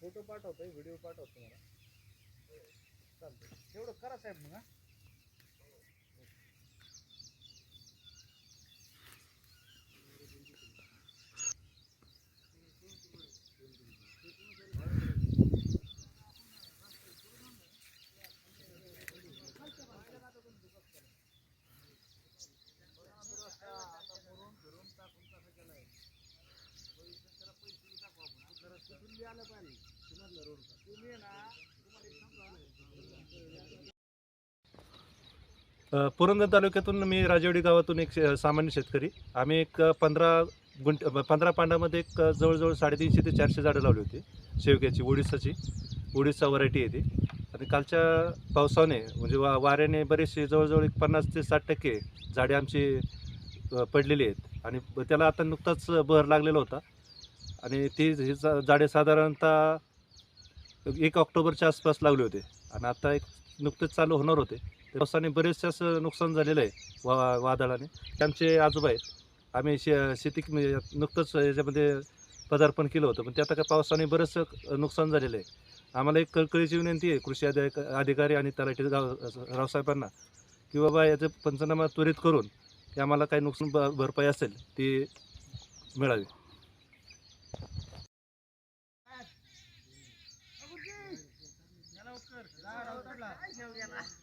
Photo पाठवतोय video पाठवतो मला. चालतं तेवढं करा साहेब मग Gracias. पुरंदर तालुक्यातून मी राजेवाडी गावातून एक शे- सामान्य शेतकरी. आम्ही एक पंधरा गुंट पंधरा पांडामध्ये एक जवळजवळ साडेतीनशे ते चारशे झाडं लावली होती. शेवग्याची ओडिसाची ओडिसा व्हरायटी आहे ती. आणि कालच्या पावसाने म्हणजे वा वाऱ्याने बरेचसे जवळजवळ एक पन्नास ते साठ टक्के झाडे आमची अ, पडलेली आहेत. आणि ब- त्याला आता नुकताच बहर लागलेला होता. आणि ती ही जा- झाडे साधारणतः एक ऑक्टोबरच्या आसपास लावले होते. आणि आता एक नुकतेच चालू होणार होते. पावसाने बरेचसे असं नुकसान झालेलं आहे वा वादळाने. ते आमचे आजोबा आहेत. आम्ही शे शेती म्हणजे नुकतंच याच्यामध्ये पदार्पण केलं होतं. पण ते आता काय पावसाने बरंचसं नुकसान झालेलं आहे. आम्हाला एक कळकळीची विनंती आहे कृषी अधिक अधिकारी आणि तलाठी गाव रावसाहेबांना की बाबा याचं पंचनामा त्वरित करून की आम्हाला काही नुकसान ब भरपाई असेल ती मिळावी. 太牛逼了。